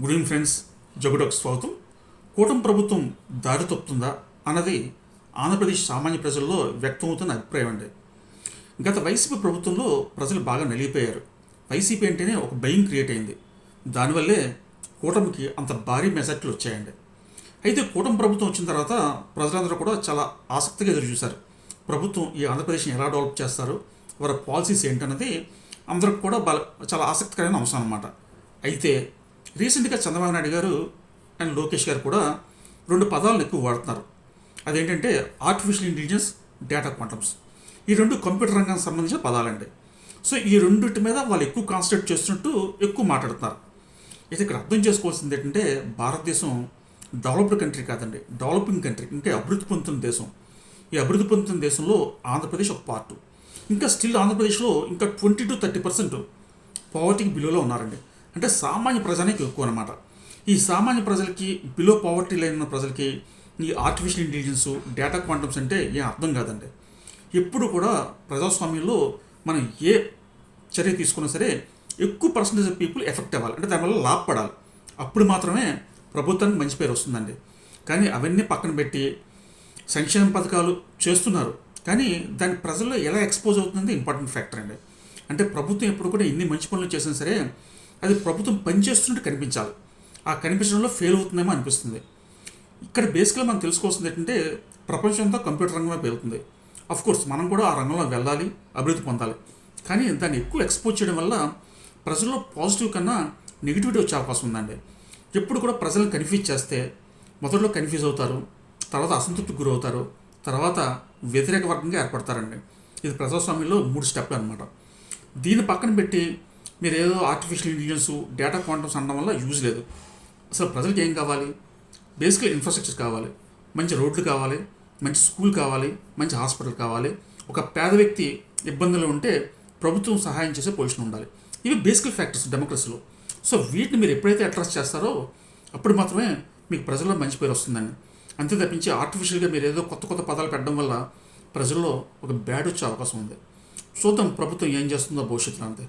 Good evening friends జగుడకు స్వాగతం. కూటమి ప్రభుత్వం దారి తప్పుతుందా అన్నది ఆంధ్రప్రదేశ్ సామాన్య ప్రజల్లో వ్యక్తమవుతున్న అభిప్రాయం అండి. గత వైసీపీ ప్రభుత్వంలో ప్రజలు బాగా నలిగిపోయారు. వైసీపీ అంటేనే ఒక భయం క్రియేట్ అయింది. దానివల్లే కూటమికి అంత భారీ మెజార్టీలు వచ్చాయండి. అయితే కూటమి ప్రభుత్వం వచ్చిన తర్వాత ప్రజలందరూ కూడా చాలా ఆసక్తిగా ఎదురు చూశారు ప్రభుత్వం ఈ ఆంధ్రప్రదేశ్ని ఎలా డెవలప్ చేస్తారు వారి పాలసీస్ ఏంటన్నది అందరికి కూడా బల చాలా ఆసక్తికరమైన అంశం అనమాట అయితే రీసెంట్గా చంద్రబాబు నాయుడు గారు అండ్ లోకేష్ గారు కూడా రెండు పదాలను ఎక్కువ వాడుతున్నారు. అదేంటంటే ఆర్టిఫిషియల్ ఇంటెలిజెన్స్ డేటా క్వాంటమ్స్ ఈ రెండు కంప్యూటర్ రంగానికి సంబంధించిన పదాలండి. సో ఈ రెండింటి మీద వాళ్ళు ఎక్కువ కాన్సన్ట్రేట్ చేస్తున్నట్టు ఎక్కువ మాట్లాడుతున్నారు. అయితే ఇక్కడ అర్థం చేసుకోవాల్సింది ఏంటంటే భారతదేశం డెవలప్డ్ కంట్రీ కాదండి. డెవలపింగ్ కంట్రీ ఇంకా అభివృద్ధి పొందుతున్న దేశం. ఈ అభివృద్ధి పొందుతున్న దేశంలో ఆంధ్రప్రదేశ్ ఒక పార్ట్ ఇంకా స్టిల్ ఆంధ్రప్రదేశ్లో ఇంకా ట్వంటీ టు థర్టీ పర్సెంట్ పావర్టీకి బిలోలో ఉన్నారండి. అంటే సామాన్య ప్రజానికి ఎక్కువ అనమాట ఈ సామాన్య ప్రజలకి బిలో పావర్టీ లైన్ ఉన్న ప్రజలకి ఈ ఆర్టిఫిషియల్ ఇంటెలిజెన్స్ డేటా క్వాంటమ్స్ అంటే ఏం అర్థం కాదండి. ఎప్పుడు కూడా ప్రజాస్వామ్యంలో మనం ఏ చర్య తీసుకున్నా సరే ఎక్కువ పర్సంటేజ్ ఆఫ్ పీపుల్ ఎఫెక్ట్ అవ్వాలి. అంటే దానివల్ల లాభపడాలి. అప్పుడు మాత్రమే ప్రభుత్వానికి మంచి పేరు వస్తుందండి. కానీ అవన్నీ పక్కన పెట్టి సంక్షేమ పథకాలు చేస్తున్నారు. కానీ దాని ప్రజల్లో ఎలా ఎక్స్పోజ్ అవుతుంది ఇంపార్టెంట్ ఫ్యాక్టర్ అండి. అంటే ప్రభుత్వం ఎప్పుడు కూడా ఎన్ని మంచి పనులు చేసినా సరే అది ప్రభుత్వం పనిచేస్తున్నట్టు కనిపించాలి. ఆ కనిపించడంలో ఫెయిల్ అవుతుందేమో అనిపిస్తుంది. ఇక్కడ బేసిక్గా మనం తెలుసుకోవాల్సింది ఏంటంటే ప్రపంచం అంతా కంప్యూటర్ రంగమే పేలుతుంది. కోర్స్ మనం కూడా ఆ రంగంలో వెళ్ళాలి అభివృద్ధి పొందాలి. కానీ దాన్ని ఎక్కువ ఎక్స్పోజ్ చేయడం వల్ల ప్రజల్లో పాజిటివ్ కన్నా నెగిటివిటీ వచ్చే అవకాశం ఉందండి. ఎప్పుడు కూడా ప్రజలను కన్ఫ్యూజ్ చేస్తే మొదట్లో కన్ఫ్యూజ్ అవుతారు తర్వాత అసంతృప్తికి గురవుతారు తర్వాత వ్యతిరేక వర్గంగా ఏర్పడతారండి. ఇది ప్రజాస్వామ్యంలో మూడు స్టెప్లు అనమాట దీన్ని పక్కన పెట్టి మీరు ఏదో ఆర్టిఫిషియల్ ఇంటెలిజెన్స్ డేటా క్వాంటమ్స్ అనడం వల్ల యూజ్ లేదు. అసలు ప్రజలకు ఏం కావాలి? బేసిక్గా ఇన్ఫ్రాస్ట్రక్చర్ కావాలి. మంచి రోడ్లు కావాలి మంచి స్కూల్ కావాలి మంచి హాస్పిటల్ కావాలి. ఒక పేద వ్యక్తి ఇబ్బందులు ఉంటే ప్రభుత్వం సహాయం చేసే పొజిషన్ ఉండాలి. ఇవి బేసికల్ ఫ్యాక్టర్స్ డెమోక్రసీలో సో వీటిని మీరు ఎప్పుడైతే అడ్రస్ చేస్తారో అప్పుడు మాత్రమే మీకు ప్రజల్లో మంచి పేరు వస్తుందండి. అంతే తప్పించి ఆర్టిఫిషియల్గా మీరు ఏదో కొత్త కొత్త పదాలు పెట్టడం వల్ల ప్రజల్లో ఒక బ్యాడ్ వచ్చే అవకాశం ఉంది. చూద్దాం ప్రభుత్వం ఏం చేస్తుందో భవిష్యత్తులో అంతే.